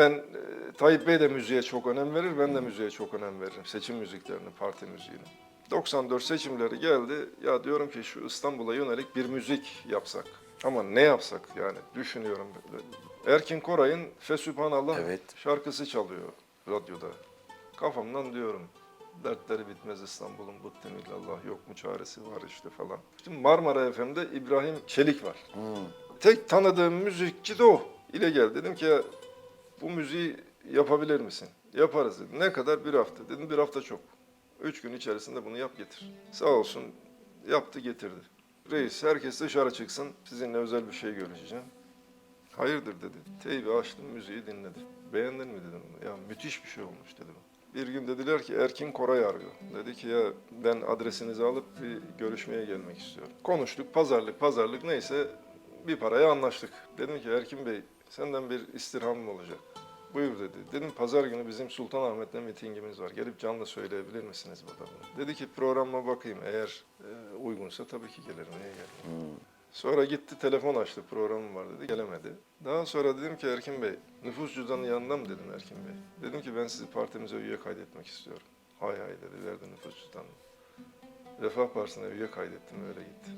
Ben e, Tayyip Bey de müziğe çok önem verir, ben de müziğe çok önem veririm. Seçim müziklerini, parti müziğini. 94 seçimleri geldi. Ya diyorum ki şu İstanbul'a yönelik bir müzik yapsak. Ama ne yapsak yani düşünüyorum. Erkin Koray'ın Fesübhanallah Evet. şarkısı çalıyor radyoda. Kafamdan diyorum dertleri bitmez İstanbul'un bu Allah yok mu çaresi var işte falan. Şimdi Marmara FM'de İbrahim Çelik var. Tek tanıdığım müzikçi de o. İle gel dedim ki ya bu müziği yapabilir misin? Yaparız dedi. Ne kadar? Bir hafta. Dedim bir hafta çok. Üç gün içerisinde bunu yap getir. Sağ olsun yaptı getirdi. Reis herkes dışarı çıksın sizinle özel bir şey görüşeceğim. Hayırdır dedi. Teybi açtım müziği dinledi. Beğendin mi dedim. Ya müthiş bir şey olmuş dedim. Bir gün dediler ki Erkin Koray arıyor. Dedi ki ya ben adresinizi alıp bir görüşmeye gelmek istiyorum. Konuştuk pazarlık pazarlık neyse bir paraya anlaştık. Dedim ki Erkin Bey senden bir istirhamım olacak. Buyur dedi. Dedim pazar günü bizim Sultanahmet'te mitingimiz var. Gelip canlı söyleyebilir misiniz burada? Dedi ki programa bakayım. Eğer e, uygunsa tabii ki gelirim. Niye gelmeyeyim? Sonra gitti telefon açtı programım var dedi gelemedi. Daha sonra dedim ki Erkin Bey nüfus cüzdanı yanında mı dedim Erkin Bey. Dedim ki ben sizi partimize üye kaydetmek istiyorum. Hay hay dedi verdi nüfus cüzdanını. Refah Partisi'ne üye kaydettim öyle gitti.